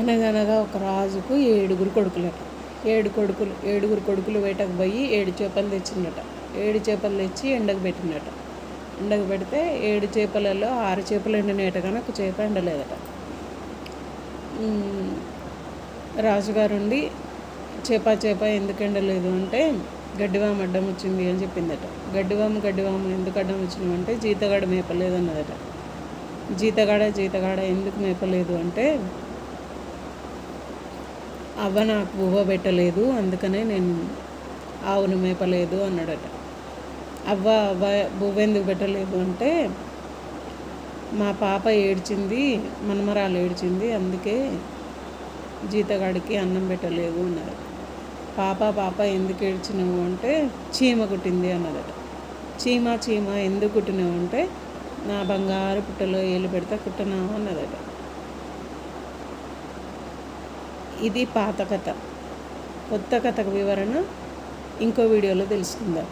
అనగనగా ఒక రాజుకు ఏడుగురు కొడుకులట. ఏడు కొడుకులు ఏడుగురు కొడుకులు వేటకు పోయి ఏడు చేపలు తెచ్చిండట ఏడు చేపలు తెచ్చి ఎండకు పెట్టిండట ఎండకు పెడితే ఏడు చేపలలో ఆరు చేపలు ఎండినట కానీ ఒక చేప ఎండలేదట. రాజుగారు ఉండి చేప చేప ఎందుకు ఎండలేదు అంటే గడ్డివాము అడ్డం వచ్చింది అని చెప్పిందట. గడ్డివాము గడ్డివాము ఎందుకు అడ్డం వచ్చినావు అంటే జీతగాడ మేపలేదు అన్నదట జీతగాడ జీతగాడ ఎందుకు మేపలేదు అంటే అవ్వ నాకు ఊహ పెట్టలేదు అందుకనే నేను ఆవును మేపలేదు అన్నాడట. అవ్వ అవ్వ బువ్వ ఎందుకు పెట్టలేదు అంటే మా పాప ఏడ్చింది మనమరాలు ఏడ్చింది అందుకే జీతగాడికి అన్నం పెట్టలేదు అన్నారు. పాప పాప ఎందుకు ఏడ్చినావు అంటే చీమ కుట్టింది అన్నదట. చీమ చీమ ఎందుకు కుట్టినావు అంటే నా బంగారు పుట్టలో ఏలు పెడితే కుట్టనా అన్నదట. ఇది పాత కథ. కొత్త కథకు వివరణ ఇంకో వీడియోలో తెలుసుకుందాం.